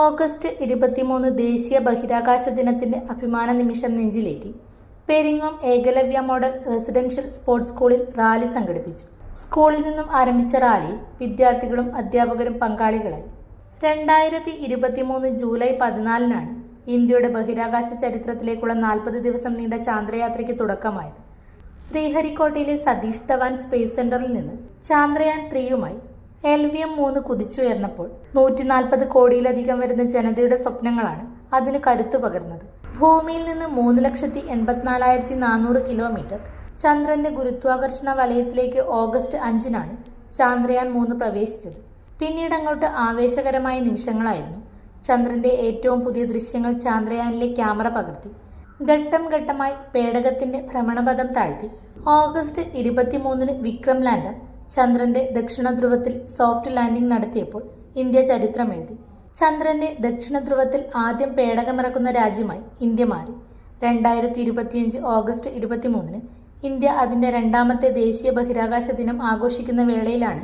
August ഇരുപത്തിമൂന്ന് ദേശീയ ബഹിരാകാശ ദിനത്തിന്റെ അഭിമാന നിമിഷം നെഞ്ചിലേറ്റി. Peringome Eklavya model residential sports സ്കൂളിൽ റാലി സംഘടിപ്പിച്ചു. സ്കൂളിൽ നിന്നും ആരംഭിച്ച റാലി വിദ്യാർത്ഥികളും അധ്യാപകരും പങ്കാളികളായി. രണ്ടായിരത്തി ഇരുപത്തിമൂന്ന് ജൂലൈ പതിനാലിനാണ് ഇന്ത്യയുടെ ബഹിരാകാശ ചരിത്രത്തിലേക്കുള്ള നാൽപ്പത് ദിവസം നീണ്ട ചാന്ദ്രയാത്രയ്ക്ക് തുടക്കമായത്. ശ്രീഹരിക്കോട്ടയിലെ സതീഷ് ധവാൻ സ്പേസ് സെന്ററിൽ നിന്ന് ചാന്ദ്രയാൻ ത്രീയുമായി എൽ വി എം മൂന്ന് കുതിച്ചുയർന്നപ്പോൾ നൂറ്റി നാൽപ്പത് കോടിയിലധികം വരുന്ന ജനതയുടെ സ്വപ്നങ്ങളാണ് അതിന് കരുത്തു പകർന്നത്. ഭൂമിയിൽ നിന്ന് മൂന്ന് ലക്ഷത്തി എൺപത്തിനാലായിരത്തി നാനൂറ് കിലോമീറ്റർ ചന്ദ്രന്റെ ഗുരുത്വാകർഷണ വലയത്തിലേക്ക് ഓഗസ്റ്റ് അഞ്ചിനാണ് ചാന്ദ്രയാൻ മൂന്ന് പ്രവേശിച്ചത്. പിന്നീട് അങ്ങോട്ട് ആവേശകരമായ നിമിഷങ്ങളായിരുന്നു. ചന്ദ്രന്റെ ഏറ്റവും പുതിയ ദൃശ്യങ്ങൾ ചാന്ദ്രയാനിലെ ക്യാമറ പകർത്തി. ഘട്ടം ഘട്ടമായി പേടകത്തിന്റെ ഭ്രമണപഥം താഴ്ത്തി. ഓഗസ്റ്റ് ഇരുപത്തിമൂന്നിന് വിക്രം ലാൻഡർ ചന്ദ്രന്റെ ദക്ഷിണ ധ്രുവത്തിൽ സോഫ്റ്റ് ലാൻഡിംഗ് നടത്തിയപ്പോൾ ഇന്ത്യ ചരിത്രം എഴുതി ചന്ദ്രന്റെ ദക്ഷിണ ധ്രുവത്തിൽ ആദ്യം പേടകമിറക്കുന്ന രാജ്യമായി ഇന്ത്യ മാറി. രണ്ടായിരത്തി ഇരുപത്തിയഞ്ച് ഓഗസ്റ്റ് ഇരുപത്തിമൂന്നിന് ഇന്ത്യ അതിന്റെ രണ്ടാമത്തെ ദേശീയ ബഹിരാകാശ ദിനം ആഘോഷിക്കുന്ന വേളയിലാണ്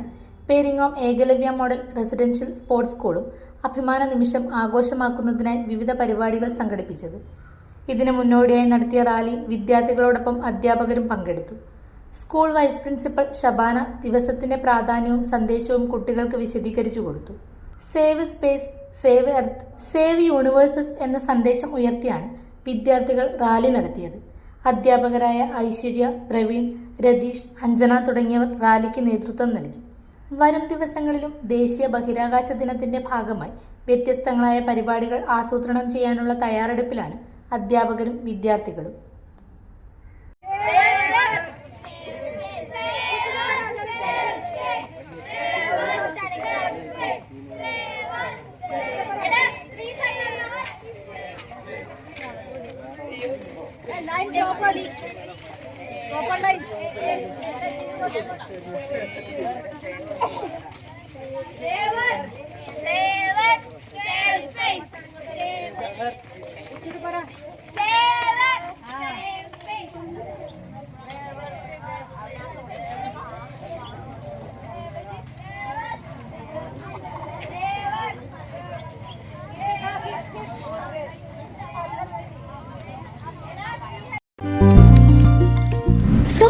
Peringome Eklavya model residential sports സ്കൂളും അഭിമാന നിമിഷം ആഘോഷമാക്കുന്നതിനായി വിവിധ പരിപാടികൾ സംഘടിപ്പിച്ചത്. ഇതിനു മുന്നോടിയായി നടത്തിയ റാലി വിദ്യാർത്ഥികളോടൊപ്പം അധ്യാപകരും പങ്കെടുത്തു. സ്കൂൾ വൈസ് പ്രിൻസിപ്പൽ ഷബാന ദിവസത്തിന്റെ പ്രാധാന്യവും സന്ദേശവും കുട്ടികൾക്ക് വിശദീകരിച്ചു കൊടുത്തു. Save space save earth save universes എന്ന സന്ദേശം ഉയർത്തിയാണ് വിദ്യാർത്ഥികൾ റാലി നടത്തിയത്. അധ്യാപകരായ ഐശ്വര്യ പ്രവീൺ രതീഷ് അഞ്ജന തുടങ്ങിയവർ റാലിക്ക് നേതൃത്വം നൽകി. വരും ദിവസങ്ങളിലും ദേശീയ ബഹിരാകാശ ദിനത്തിന്റെ ഭാഗമായി വ്യത്യസ്തങ്ങളായ പരിപാടികൾ ആസൂത്രണം ചെയ്യാനുള്ള തയ്യാറെടുപ്പിലാണ് അധ്യാപകരും വിദ്യാർത്ഥികളും. Seven, seven,